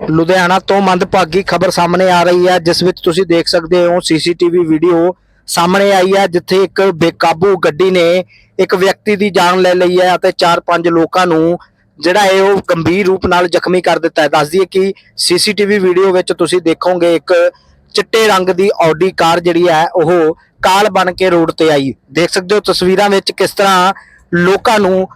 ਲੁਧਿਆਣਾ ਤੋਂ ਮੰਦਭਾਗੀ ਖਬਰ ਸਾਹਮਣੇ ਆ ਰਹੀ ਹੈ, ਜਿਸ ਵਿੱਚ ਤੁਸੀਂ ਦੇਖ ਸਕਦੇ ਹੋ ਸੀਸੀਟੀਵੀ ਵੀਡੀਓ ਸਾਹਮਣੇ ਆਈ ਹੈ, ਜਿੱਥੇ ਇੱਕ ਬੇਕਾਬੂ ਗੱਡੀ ਨੇ ਇੱਕ ਵਿਅਕਤੀ ਦੀ ਜਾਨ ਲੈ ਲਈ ਹੈ ਅਤੇ 4-5 ਲੋਕਾਂ ਨੂੰ ਜਿਹੜਾ ਹੈ ਉਹ ਗੰਭੀਰ ਰੂਪ ਨਾਲ ਜ਼ਖਮੀ ਕਰ ਦਿੱਤਾ ਹੈ। ਦੱਸ ਦਈਏ ਕਿ ਸੀਸੀਟੀਵੀ ਵੀਡੀਓ ਵਿੱਚ ਤੁਸੀਂ ਦੇਖੋਗੇ ਇੱਕ ਚਿੱਟੇ ਰੰਗ ਦੀ ਆਡੀ ਕਾਰ ਜਿਹੜੀ ਹੈ, ਉਹ ਕਾਲ ਬਣ ਕੇ ਰੋਡ ਤੇ ਆਈ। ਦੇਖ ਸਕਦੇ ਹੋ ਤਸਵੀਰਾਂ ਵਿੱਚ ਕਿਸ ਤਰ੍ਹਾਂ ਲੋਕਾਂ ਨੂੰ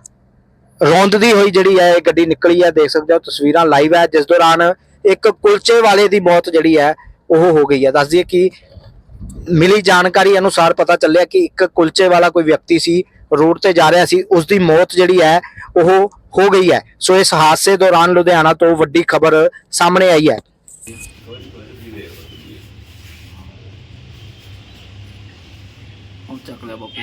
ਰੌਂਦਦੀ ਹੋਈ ਜਿਹੜੀ ਹੈ, ਇਹ ਗੱਡੀ ਨਿਕਲੀ ਹੈ, ਦੇਖ ਸਕਦੇ ਹੋ ਤਸਵੀਰਾਂ ਲਾਈਵ ਹੈ, ਜਿਸ ਦੌਰਾਨ ਇੱਕ ਕੁਲਚੇ ਵਾਲੇ ਦੀ ਮੌਤ ਜਿਹੜੀ ਹੈ, ਉਹ ਹੋ ਗਈ ਹੈ। ਦੱਸ ਦਈਏ ਕਿ ਮਿਲੀ ਜਾਣਕਾਰੀ ਅਨੁਸਾਰ ਪਤਾ ਚੱਲਿਆ ਕਿ ਇੱਕ ਕੁਲਚੇ ਵਾਲਾ ਕੋਈ ਵਿਅਕਤੀ ਸੀ, ਰੋਡ ਤੇ ਜਾ ਰਿਹਾ ਸੀ ਉਸ ਦੀ ਮੌਤ ਜਿਹੜੀ ਹੈ, ਉਹ ਹੋ ਗਈ ਹੈ। ਸੋ ਇਸ ਹਾਦਸੇ ਦੌਰਾਨ ਲੁਧਿਆਣਾ ਤੋਂ ਵੱਡੀ ਖਬਰ ਸਾਹਮਣੇ ਆਈ ਹੈ। ਚੱਕ ਲਿਆ ਬਾਪੂ।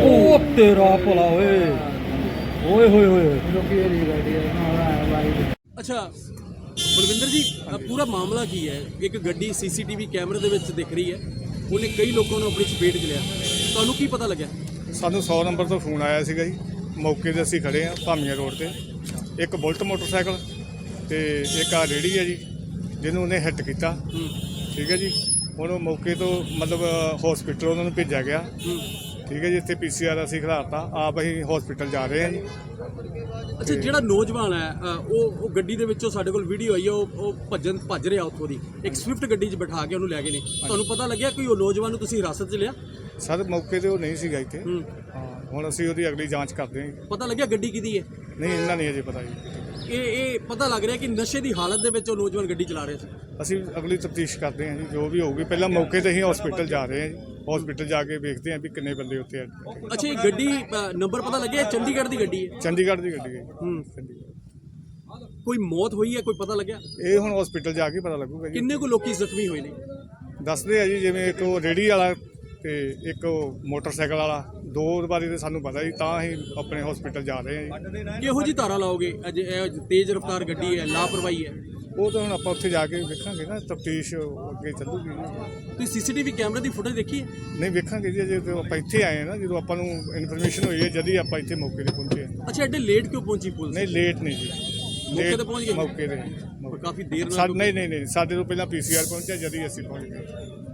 ਉਹ ਤੇਰਾ ਭਲਾ ਓਏ। ਓਏ ਹੋਏ ਹੋਏ। ਲੋਕੀ ਇਹ ਨਹੀਂ ਗੱਡੀ ਨਾਲ ਆਇਆ ਬਾਈ ਅੱਛਾ ਬਲਵਿੰਦਰ ਜੀ ਅ, ਪੂਰਾ ਮਾਮਲਾ ਕੀ ਹੈ? ਇੱਕ ਗੱਡੀ ਸੀਸੀਟੀਵੀ ਕੈਮਰੇ ਦੇ ਵਿੱਚ ਦਿਖ ਰਹੀ ਹੈ। ਉਹਨੇ ਕਈ ਲੋਕਾਂ ਨੂੰ ਆਪਣੀ ਚਪੇਟ 'ਚ ਲਿਆ। ਤੁਹਾਨੂੰ ਕੀ ਪਤਾ ਲੱਗਿਆ? ਸਾਨੂੰ 100 ਨੰਬਰ ਤੋਂ ਫੋਨ ਆਇਆ ਸੀਗਾ ਜੀ। ਮੌਕੇ ਤੇ ਅਸੀਂ ਖੜੇ ਆ ਭਾਮੀਆਂ ਰੋਡ ਤੇ। ਇੱਕ ਬੁਲਟ ਮੋਟਰਸਾਈਕਲ ਤੇ ਇੱਕ ਆ ਰੇੜੀ ਹੈ ਜੀ ਜਿਹਨੂੰ ਉਹਨੇ ਹਿੱਟ ਕੀਤਾ। ਠੀਕ ਹੈ ਜੀ। ਹੁਣ ਉਹ ਮੌਕੇ ਤੋਂ ਮਤਲਬ ਹਸਪੀਟਲ ਉਹਨਾਂ ਨੂੰ ਭੇਜਿਆ ਗਿਆ। ਠੀਕ ਹੈ ਜੀ ਇੱਥੇ ਪੀਸੀਆਰ ਅਸੀਂ ਖਿਲਾਰਤਾ ਆਪ ਅਸੀਂ ਹਸਪੀਟਲ ਜਾ ਰਹੇ ਹਾਂ ਜੀ। ਅੱਛਾ ਜਿਹੜਾ ਨੌਜਵਾਨ ਹੈ ਅ, ਉਹ ਉਹ ਗੱਡੀ ਦੇ ਵਿੱਚੋਂ ਸਾਡੇ ਕੋਲ ਵੀਡੀਓ ਆਈ ਹੈ ਉਹ ਉਹ ਭੱਜਣ ਭੱਜ ਰਿਹਾ ਉੱਥੋਂ ਦੀ। ਇੱਕ ਸਵਿਫਟ ਗੱਡੀ 'ਚ ਬਿਠਾ ਕੇ ਉਹਨੂੰ ਲੈ ਗਏ ਨੇ। ਤੁਹਾਨੂੰ ਪਤਾ ਲੱਗਿਆ ਕੋਈ ਉਹ ਨੌਜਵਾਨ ਨੂੰ ਤੁਸੀਂ ਹਿਰਾਸਤ 'ਚ ਲਿਆ? ਸਰ ਮੌਕੇ ਤੇ ਉਹ ਨਹੀਂ ਸੀਗਾ ਇੱਥੇ। ਹੂੰ। ਹਾਂ ਹੁਣ ਅਸੀਂ ਉਹਦੀ ਅਗਲੀ ਜਾਂਚ ਕਰਦੇ ਹਾਂ ਜੀ। ਪਤਾ ਲੱਗਿਆ ਗੱਡੀ ਕਿਹਦੀ ਹੈ? ਨਹੀਂ ਇਹਨਾਂ ਨਹੀਂ ਅਜੇ ਪਤਾ ਜੀ। ਇਹ ਇਹ ਪਤਾ ਲੱਗ ਰਿਹਾ ਕਿ ਨਸ਼ੇ ਦੀ ਹਾਲਤ ਦੇ ਵਿੱਚ ਉਹ ਨੌਜਵਾਨ ਗੱਡੀ ਚਲਾ ਰਿਹਾ ਸੀ। ਅਸੀਂ ਅਗਲੀ ਤਫਤੀਸ਼ ਕਰਦੇ ਹਾਂ ਜੀ ਜੋ ਵੀ ਹੋਊਗੀ। ਪਹਿਲਾਂ ਮੌਕੇ ਤੇ ਹੀ ਹਸਪੀਟਲ ਜਾ ਰਹੇ ਹਾਂ ਜੀ। ਹਸਪੀਟਲ ਜਾ ਕੇ ਵੇਖਦੇ ਹਾਂ ਵੀ ਕਿੰਨੇ ਬੰਦੇ ਉੱਥੇ ਆ। ਅੱਛਾ ਇਹ ਗੱਡੀ ਨੰਬਰ ਪਤਾ ਲੱਗਿਆ? ਚੰਡੀਗੜ੍ਹ ਦੀ ਗੱਡੀ ਹੈ। ਚੰਡੀਗੜ੍ਹ ਦੀ ਗੱਡੀ ਹੈ। ਹੂੰ। ਚੰਡੀਗੜ੍ਹ। ਕੋਈ ਮੌਤ ਹੋਈ ਹੈ? ਕੋਈ ਪਤਾ ਲੱਗਿਆ? ਇਹ ਹੁਣ ਹਸਪੀਟਲ ਜਾ ਕੇ ਪਤਾ ਲੱਗੂਗਾ ਜੀ। ਕਿੰਨੇ ਕੁ ਲੋਕੀ ਜ਼ਖਮੀ ਹੋਏ ਨੇ? ਦੱਸਦੇ ਆ ਜੀ ਜਿਵੇਂ ਇੱਕ ਉਹ ਰੇੜੀ ਵਾਲਾ ਤੇ ਇੱਕ ਉਹ ਮੋਟਰਸਾਈਕਲ ਵਾਲਾ। ਦੋ ਬਾਰੇ ਤੇ ਸਾਨੂੰ ਪਤਾ ਜੀ ਤਾਂ ਅਸੀਂ ਆਪਣੇ ਹਸਪੀਟਲ ਜਾ ਰਹੇ ਹਾਂ ਜੀ। ਕਿਹੋ ਜੀ ਧਾਰਾ ਲਾਓਗੇ? ਅਜ ਇਹ ਤੇਜ਼ ਰਫ਼ਤਾਰ ਗੱਡੀ ਹੈ ਲਾਪਰਵਾਹੀ ਹੈ। ਉਹ ਤਾਂ ਹੁਣ ਆਪਾਂ ਉੱਥੇ ਜਾ ਕੇ ਵੇਖਾਂਗੇ ਨਾ ਤਫਤੀਸ਼ ਅੱਗੇ ਚੱਲੂਗੀ। ਤੁਸੀਂ ਸੀਸੀਟੀਵੀ ਕੈਮਰੇ ਦੀ ਫੁਟੇਜ ਦੇਖੀ ਹੈ ਨਹੀਂ ਵੇਖਾਂਗੇ ਜੀ ਜੇ ਆਪਾਂ ਇੱਥੇ ਆਏ ਹਾਂ ਨਾ ਜਦੋਂ ਆਪਾਂ ਨੂੰ ਇਨਫੋਰਮੇਸ਼ਨ ਹੋਈ ਹੈ ਜਦ ਹੀ ਆਪਾਂ ਇੱਥੇ ਮੌਕੇ ਤੇ ਪਹੁੰਚੇ ਹਾਂ। ਅੱਛਾ ਐਡੇ ਲੇਟ ਕਿਉਂ ਪਹੁੰਚੀ ਪੁਲਿਸ ਨਹੀਂ ਲੇਟ ਨਹੀਂ ਜੀ ਮੌਕੇ Late- ਤੇ ਪਹੁੰਚ ਗਏ? ਮੌਕੇ ਤੇ ਕਾਫੀ ਦੇਰ ਨਾਲ ਸਾਡੇ ਨਹੀਂ ਨਹੀਂ ਨਹੀਂ ਸਾਡੇ ਤੋਂ ਪਹਿਲਾਂ ਪੀਸੀਆਰ ਪਹੁੰਚਿਆ ਜਦ ਹੀ ਅਸੀਂ ਪਹੁੰਚ ਗਏ